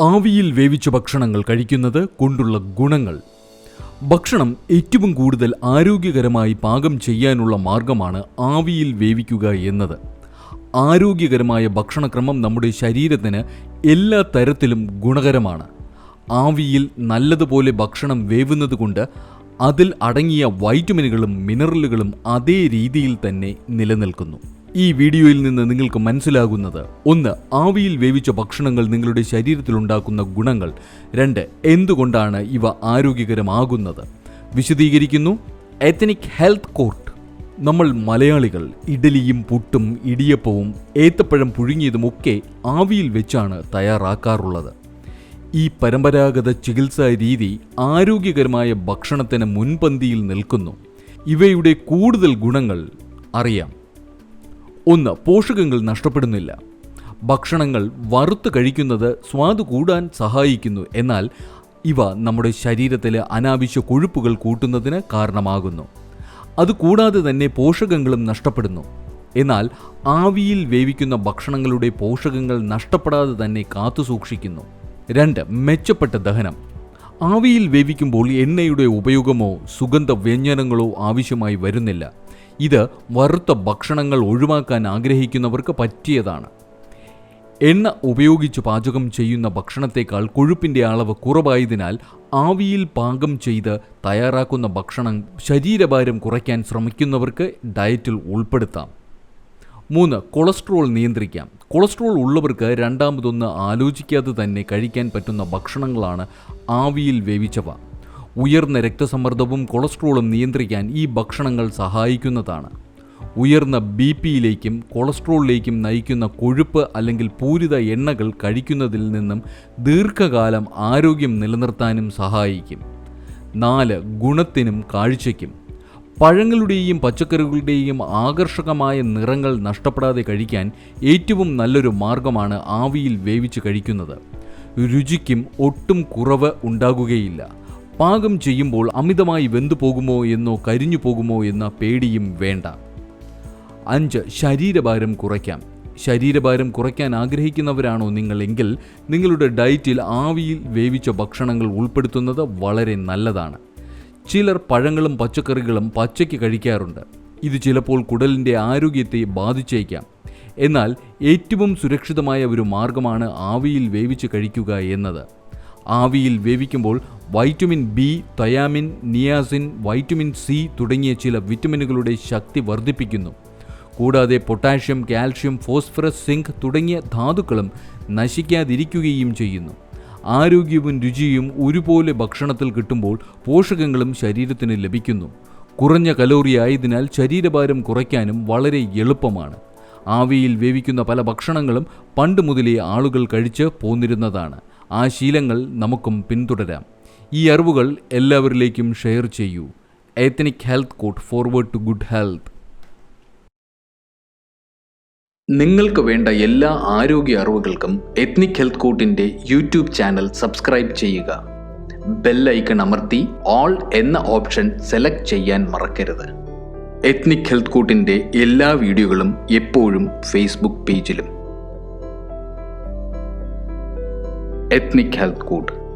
ആവിയിൽ വേവിച്ച ഭക്ഷണങ്ങൾ കഴിക്കുന്നത് കൊണ്ടുള്ള ഗുണങ്ങൾ. ഭക്ഷണം ഏറ്റവും കൂടുതൽ ആരോഗ്യകരമായി പാകം ചെയ്യാനുള്ള മാർഗമാണ് ആവിയിൽ വേവിക്കുക എന്നത്. ആരോഗ്യകരമായ ഭക്ഷണക്രമം നമ്മുടെ ശരീരത്തിന് എല്ലാ തരത്തിലും ഗുണകരമാണ്. ആവിയിൽ നല്ലതുപോലെ ഭക്ഷണം വേവുന്നത് കൊണ്ട് അതിൽ അടങ്ങിയ വൈറ്റമിനുകളും മിനറലുകളും അതേ രീതിയിൽ തന്നെ നിലനിൽക്കുന്നു. ഈ വീഡിയോയിൽ നിന്ന് നിങ്ങൾക്ക് മനസ്സിലാകുന്നത്. ഒന്ന് ആവിയിൽ വേവിച്ച ഭക്ഷണങ്ങൾ നിങ്ങളുടെ ശരീരത്തിലുണ്ടാക്കുന്ന ഗുണങ്ങൾ. രണ്ട് എന്തുകൊണ്ടാണ് ഇവ ആരോഗ്യകരമാകുന്നത്? വിശദീകരിക്കുന്നു. എത്തനിക് ഹെൽത്ത് കോർട്ട് നമ്മൾ മലയാളികൾ ഇഡലിയും പുട്ടും ഇടിയപ്പവും ഏത്തപ്പഴം പുഴുങ്ങിയതും ഒക്കെ ആവിയിൽ വെച്ചാണ് തയ്യാറാക്കാറുള്ളത്. ഈ പരമ്പരാഗത ചികിത്സാ രീതി ആരോഗ്യകരമായ ഭക്ഷണത്തിന് മുൻപന്തിയിൽ നിൽക്കുന്നു. ഇവയുടെ കൂടുതൽ ഗുണങ്ങൾ അറിയാം. ഒന്ന് പോഷകങ്ങൾ നഷ്ടപ്പെടുന്നില്ല. ഭക്ഷണങ്ങൾ വറുത്ത് കഴിക്കുന്നത് സ്വാദ് കൂടാൻ സഹായിക്കുന്നു. എന്നാൽ ഇവ നമ്മുടെ ശരീരത്തിലെ അനാവശ്യ കൊഴുപ്പുകൾ കൂട്ടുന്നതിന് കാരണമാകുന്നു. അതുകൂടാതെ തന്നെ പോഷകങ്ങളും നഷ്ടപ്പെടുന്നു. എന്നാൽ ആവിയിൽ വേവിക്കുന്ന ഭക്ഷണങ്ങളുടെ പോഷകങ്ങൾ നഷ്ടപ്പെടാതെ തന്നെ കാത്തുസൂക്ഷിക്കുന്നു രണ്ട് മെച്ചപ്പെട്ട ദഹനം. ആവിയിൽ വേവിക്കുമ്പോൾ എണ്ണയുടെ ഉപയോഗമോ സുഗന്ധ വ്യഞ്ജനങ്ങളോ ആവശ്യമായി വരുന്നില്ല. ഇത് വറുത്ത ഭക്ഷണങ്ങൾ ഒഴിവാക്കാൻ ആഗ്രഹിക്കുന്നവർക്ക് പറ്റിയതാണ്. എണ്ണ ഉപയോഗിച്ച് പാചകം ചെയ്യുന്ന ഭക്ഷണത്തേക്കാൾ കൊഴുപ്പിന്റെ അളവ് കുറവായതിനാൽ ആവിയിൽ പാകം ചെയ്ത് തയ്യാറാക്കുന്ന ഭക്ഷണം ശരീരഭാരം കുറയ്ക്കാൻ ശ്രമിക്കുന്നവർക്ക് ഡയറ്റിൽ ഉൾപ്പെടുത്താം. മൂന്ന് കൊളസ്ട്രോൾ നിയന്ത്രിക്കാം. കൊളസ്ട്രോൾ ഉള്ളവർക്ക് രണ്ടാമതൊന്ന് ആലോചിക്കാതെ തന്നെ കഴിക്കാൻ പറ്റുന്ന ഭക്ഷണങ്ങളാണ് ആവിയിൽ വേവിച്ചവ. ഉയർന്ന രക്തസമ്മർദ്ദവും കൊളസ്ട്രോളും നിയന്ത്രിക്കാൻ ഈ ഭക്ഷണങ്ങൾ സഹായിക്കുന്നതാണ്. ഉയർന്ന ബി പിയിലേക്കും കൊളസ്ട്രോളിലേക്കും നയിക്കുന്ന കൊഴുപ്പ് അല്ലെങ്കിൽ പൂരിത എണ്ണകൾ കഴിക്കുന്നതിൽ നിന്നും ദീർഘകാലം ആരോഗ്യം നിലനിർത്താനും സഹായിക്കും. നാല് ഗുണത്തിനും കാഴ്ചയ്ക്കും. പഴങ്ങളുടെയും പച്ചക്കറികളുടെയും ആകർഷകമായ നിറങ്ങൾ നഷ്ടപ്പെടാതെ കഴിക്കാൻ ഏറ്റവും നല്ലൊരു മാർഗമാണ് ആവിയിൽ വേവിച്ച് കഴിക്കുന്നത്. രുചിക്കും ഒട്ടും കുറവ് ഉണ്ടാകുകയില്ല. പാകം ചെയ്യുമ്പോൾ അമിതമായി വെന്തു പോകുമോ എന്നോ കരിഞ്ഞു പോകുമോ എന്ന പേടിയും വേണ്ട. അഞ്ച് ശരീരഭാരം കുറയ്ക്കാം. ശരീരഭാരം കുറയ്ക്കാൻ ആഗ്രഹിക്കുന്നവരാണോ നിങ്ങളെങ്കിൽ നിങ്ങളുടെ ഡയറ്റിൽ ആവിയിൽ വേവിച്ച ഭക്ഷണങ്ങൾ ഉൾപ്പെടുത്തുന്നത് വളരെ നല്ലതാണ്. ചിലർ പഴങ്ങളും പച്ചക്കറികളും പച്ചയ്ക്ക് കഴിക്കാറുണ്ട്. ഇത് ചിലപ്പോൾ കുടലിന്റെ ആരോഗ്യത്തെ ബാധിച്ചേക്കാം. എന്നാൽ ഏറ്റവും സുരക്ഷിതമായ ഒരു മാർഗമാണ് ആവിയിൽ വേവിച്ച് കഴിക്കുക എന്നത്. ആവിയിൽ വേവിക്കുമ്പോൾ vitamin B thiamine niacin vitamin C തുടങ്ങിയ ചില വിറ്റമിനുകളുടെ ശക്തി വർദ്ധിപ്പിക്കുന്നു. കൂടാതെ പൊട്ടാഷ്യം കാൽഷ്യം ഫോസ്ഫറസ് സിങ്ക് തുടങ്ങിയ ധാതുക്കളും നശിക്കാതിരിക്കുകയും ചെയ്യുന്നു. ആരോഗ്യവും രുചിയും ഒരുപോലെ ഭക്ഷണത്തിൽ കിട്ടുമ്പോൾ പോഷകങ്ങളും ശരീരത്തിന് ലഭിക്കുന്നു. കുറഞ്ഞ കലോറി ആയതിനാൽ ശരീരഭാരം കുറയ്ക്കാനും വളരെ എളുപ്പമാണ്. ആവിയിൽ വേവിക്കുന്ന പല ഭക്ഷണങ്ങളും പണ്ട് മുതലേ ആളുകൾ കഴിച്ച് പോന്നിരുന്നതാണ്. ആ ശീലങ്ങൾ നമുക്കും പിന്തുടരാം. ഈ അറിവുകൾ എല്ലാവരിലേക്കും ഷെയർ ചെയ്യൂ. Ethnic health court forward to good health നിങ്ങൾക്ക് വേണ്ട എല്ലാ ആരോഗ്യ അറിവുകൾക്കും എത്നിക് ഹെൽത്ത് കോട്ടിന്റെ യൂട്യൂബ് ചാനൽ സബ്സ്ക്രൈബ് ചെയ്യുക. ബെൽ ഐക്കൺ അമർത്തി ഓൾ എന്ന ഓപ്ഷൻ സെലക്ട് ചെയ്യാൻ മറക്കരുത്. എത്നിക് ഹെൽത്ത് കോട്ടിന്റെ എല്ലാ വീഡിയോകളും എപ്പോഴും ഫേസ്ബുക്ക് പേജിലും ethnic health court